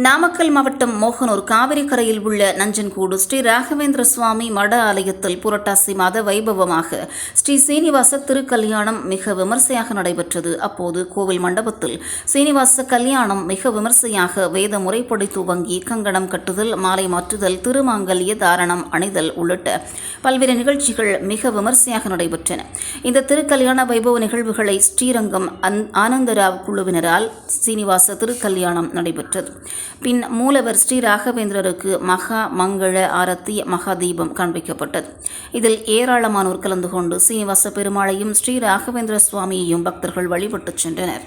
நாமக்கல் மாவட்டம் மோகனூர் காவிரி கரையில் உள்ள நஞ்சன்கூடு ஸ்ரீ ராகவேந்திர சுவாமி மட ஆலயத்தில் புரட்டாசி மாத வைபவமாக ஸ்ரீ சீனிவாச திருக்கல்யாணம் மிக விமர்சையாக நடைபெற்றது. அப்போது கோவில் மண்டபத்தில் சீனிவாச கல்யாணம் மிக விமர்சையாக வேத முறைப்படி துவங்கி கங்கணம் கட்டுதல் மாலை மாற்றுதல் திருமாங்கல்ய தாரணம் அணிதல் உள்ளிட்ட பல்வேறு நிகழ்ச்சிகள் மிக விமர்சையாக நடைபெற்றன. இந்த திருக்கல்யாண வைபவ நிகழ்வுகளை ஸ்ரீரங்கம் அன்- ஆனந்தராவ் குழுவினரால் சீனிவாச திருக்கல்யாணம் நடைபெற்றது. பின் மூலவர் ஸ்ரீ ராகவேந்திரருக்கு மகா மங்கள ஆரத்தி மகா தீபம் காண்பிக்கப்பட்டது. இதில் ஏராளமானோர் கலந்து கொண்டு சீனிவாச பெருமாளையும் ஸ்ரீ ராகவேந்திர சுவாமியையும் பக்தர்கள் வழிபட்டுச் சென்றனர்.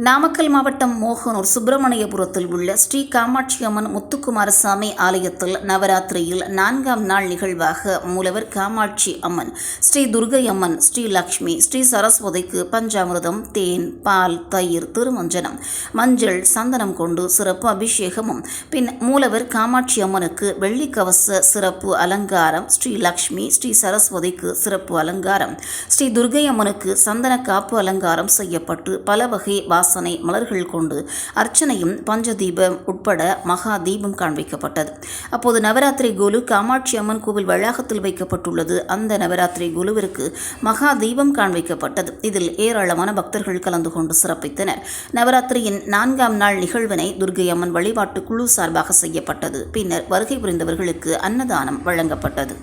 நாமக்கல் மாவட்டம் மோகனூர் சுப்பிரமணியபுரத்தில் உள்ள ஸ்ரீ காமாட்சி அம்மன் முத்துக்குமாரசாமி ஆலயத்தில் நவராத்திரியில் நான்காம் நாள் நிகழ்வாக மூலவர் காமாட்சி அம்மன் ஸ்ரீ துர்கை அம்மன் ஸ்ரீ லக்ஷ்மி ஸ்ரீ சரஸ்வதிக்கு பஞ்சாமிரதம் தேன் பால் தயிர் திருமஞ்சனம் மஞ்சள் சந்தனம் கொண்டு சிறப்பு அபிஷேகமும். பின் மூலவர் காமாட்சி அம்மனுக்கு வெள்ளிக்கவச சிறப்பு அலங்காரம் ஸ்ரீ லக்ஷ்மி ஸ்ரீ சரஸ்வதிக்கு சிறப்பு அலங்காரம் ஸ்ரீ துர்கை அம்மனுக்கு சந்தன காப்பு அலங்காரம் செய்யப்பட்டு பல வகை வாசனை மலர்கள் கொண்டு அர்ச்சனையும் பஞ்சதீபம் உட்பட மகா தீபம் காண்பிக்கப்பட்டது. அப்போது நவராத்திரி குலு காமாட்சி அம்மன் கோவில் வளாகத்தில் வைக்கப்பட்டுள்ளது. அந்த நவராத்திரி குலுவிற்கு மகா தீபம் காண்பிக்கப்பட்டது. இதில் ஏராளமான பக்தர்கள் கலந்து கொண்டு சிறப்பித்தனர். நவராத்திரியின் நான்காம் நாள் நிகழ்வினை துர்கை அம்மன் வழிபாட்டு குழு சார்பாக செய்யப்பட்டது. பின்னர் வருகை புரிந்தவர்களுக்கு அன்னதானம் வழங்கப்பட்டது.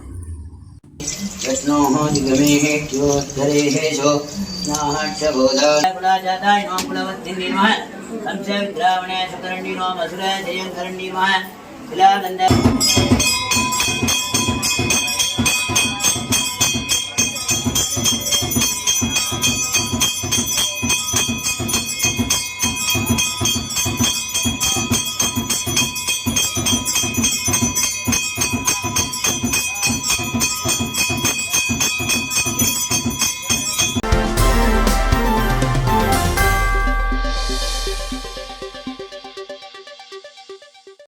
कृष्णोः दिगमेः क्योद्धरेहेशो नाहक्षबोधाय नों कुलवद्धिन्दी नमः कंसविद्रावणे सुकरण्डी नो मसुरे जयङ्करण्डी नमः। शिलागन्ध